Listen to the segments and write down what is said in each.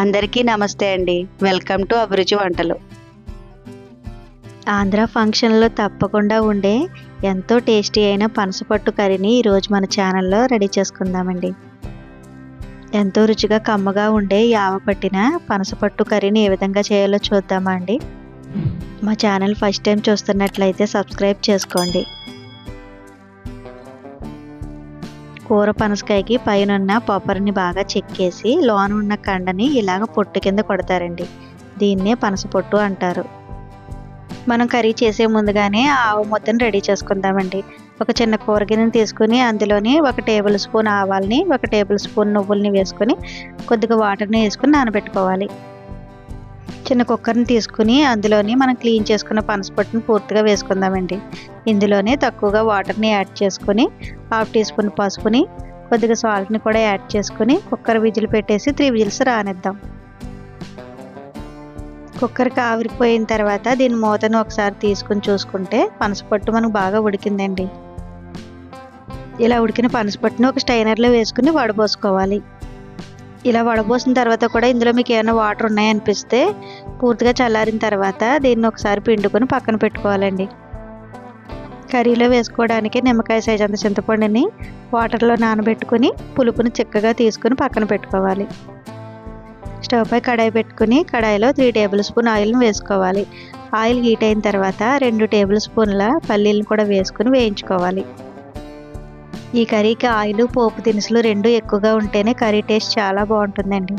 అందరికీ నమస్తే అండి. వెల్కమ్ టు అభిరుచి వంటలు. ఆంధ్ర ఫంక్షన్లో తప్పకుండా ఉండే ఎంతో టేస్టీ అయిన పనసపట్టు కర్రీని ఈరోజు మన ఛానల్లో రెడీ చేసుకుందామండి. ఎంతో రుచిగా కమ్మగా ఉండే యావ పట్టిన పనసపట్టు కర్రీని ఏ విధంగా చేయాలో చూద్దామా అండి. మా ఛానల్ ఫస్ట్ టైం చూస్తున్నట్లయితే సబ్స్క్రైబ్ చేసుకోండి. కూర పనసకాయకి పైన పొప్పరిని బాగా చెక్కేసి లోన ఉన్న కండని ఇలాగ పొట్టు కింద కొడతారండి. దీన్నే పనస పొట్టు అంటారు. మనం కర్రీ చేసే ముందుగానే ఆవు ముద్దను రెడీ చేసుకుందామండి. ఒక చిన్న కూరగిన్నెని తీసుకుని అందులోని ఒక టేబుల్ స్పూన్ ఆవాల్ని ఒక టేబుల్ స్పూన్ నువ్వుల్ని వేసుకొని కొద్దిగా వాటర్ని వేసుకుని నానబెట్టుకోవాలి. చిన్న కుక్కర్ని తీసుకుని అందులోని మనం క్లీన్ చేసుకున్న పనసపట్టును పూర్తిగా వేసుకుందామండి. ఇందులోనే తక్కువగా వాటర్ని యాడ్ చేసుకొని హాఫ్ టీ స్పూన్ పసుపుని కొద్దిగా సాల్ట్ని కూడా యాడ్ చేసుకుని కుక్కర్ విజిల్ పెట్టేసి త్రీ విజిల్స్ రానిద్దాం. కుక్కర్కి ఆవిరిపోయిన తర్వాత దీని మూతను ఒకసారి తీసుకుని చూసుకుంటే పనసపట్టు మనకు బాగా ఉడికిందండి. ఇలా ఉడికిన పనసపట్టును ఒక స్టైనర్లో వేసుకుని వడబోసుకోవాలి. ఇలా వడబోసిన తర్వాత కూడా ఇందులో మీకు ఏమైనా వాటర్ ఉన్నాయనిపిస్తే పూర్తిగా చల్లారిన తర్వాత దీన్ని ఒకసారి పిండుకొని పక్కన పెట్టుకోవాలండి. కర్రీలో వేసుకోవడానికి నిమ్మకాయ సైజ్ అంత చింతపండుని వాటర్లో నానబెట్టుకుని పులుపుని చిక్కగా తీసుకుని పక్కన పెట్టుకోవాలి. స్టవ్ పై కడాయి పెట్టుకుని కడాయిలో త్రీ టేబుల్ స్పూన్ ఆయిల్ని వేసుకోవాలి. ఆయిల్ హీట్ అయిన తర్వాత రెండు టేబుల్ స్పూన్ల పల్లీలను కూడా వేసుకుని వేయించుకోవాలి. ఈ కర్రీకి ఆయిల్ పోపు దినుసులు రెండు ఎక్కువగా ఉంటేనే కర్రీ టేస్ట్ చాలా బాగుంటుందండి.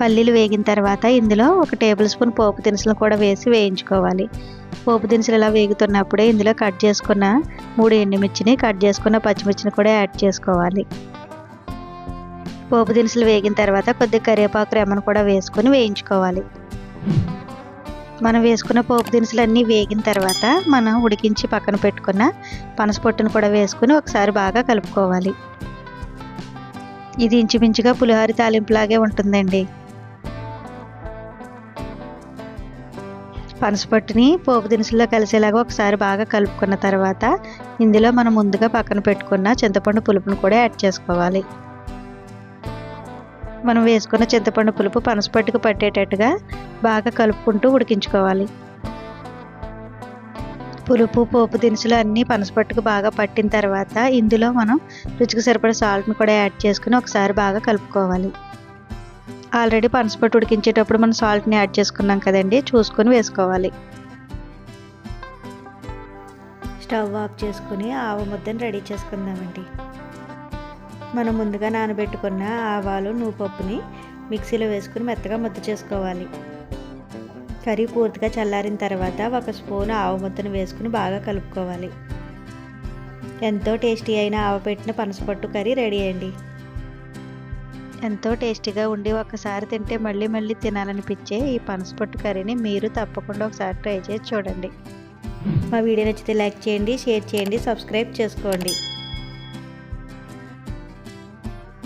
పల్లీలు వేగిన తర్వాత ఇందులో ఒక టేబుల్ స్పూన్ పోపు దినుసులు కూడా వేసి వేయించుకోవాలి. పోపు దినుసులు ఇలా వేగుతున్నప్పుడే ఇందులో కట్ చేసుకున్న మూడు ఎండుమిర్చిని కట్ చేసుకున్న పచ్చిమిర్చిని కూడా యాడ్ చేసుకోవాలి. పోపు దినుసులు వేగిన తర్వాత కొద్దిగా కరివేపాకు రెమ్మను కూడా వేసుకొని వేయించుకోవాలి. మనం వేసుకున్న పోపు దినుసులు అన్నీ వేగిన తర్వాత మనం ఉడికించి పక్కన పెట్టుకున్న పనసపొట్టును కూడా వేసుకుని ఒకసారి బాగా కలుపుకోవాలి. ఇది ఇంచుమించుగా పులిహోర తాలింపులాగే ఉంటుందండి. పనసపట్టుని పోపు దినుసుల్లో కలిసేలాగా ఒకసారి బాగా కలుపుకున్న తర్వాత ఇందులో మనం ముందుగా పక్కన పెట్టుకున్న చింతపండు పులుపును కూడా యాడ్ చేసుకోవాలి. మనం వేసుకున్న చింతపండు పులుపు పనసపట్టుకు పట్టేటట్టుగా బాగా కలుపుకుంటూ ఉడికించుకోవాలి. పులుపు పోపు దినుసులు అన్నీ పనసపట్టుకు బాగా పట్టిన తర్వాత ఇందులో మనం రుచికి సరిపడే సాల్ట్ని కూడా యాడ్ చేసుకుని ఒకసారి బాగా కలుపుకోవాలి. ఆల్రెడీ పనసపట్టు ఉడికించేటప్పుడు మనం సాల్ట్ని యాడ్ చేసుకున్నాం కదండి చూసుకొని వేసుకోవాలి. స్టవ్ ఆఫ్ చేసుకుని ఆవ ముద్దను రెడీ చేసుకుందామండి. మనం ముందుగా నానబెట్టుకున్న ఆవాలు నువ్వుపప్పుని మిక్సీలో వేసుకుని మెత్తగా ముద్ద చేసుకోవాలి. కర్రీ పూర్తిగా చల్లారిన తర్వాత ఒక స్పూన్ ఆవ ముద్దను వేసుకుని బాగా కలుపుకోవాలి. ఎంతో టేస్టీ అయిన ఆవపెట్టిన పనసపట్టు కర్రీ రెడీ అయ్యండి ఎంతో టేస్టీగా ఉండి ఒకసారి తింటే మళ్ళీ మళ్ళీ తినాలనిపించే ఈ పనసపట్టు కర్రీని మీరు తప్పకుండా ఒకసారి ట్రై చేసి చూడండి. మా వీడియో నచ్చితే లైక్ చేయండి షేర్ చేయండి సబ్స్క్రైబ్ చేసుకోండి.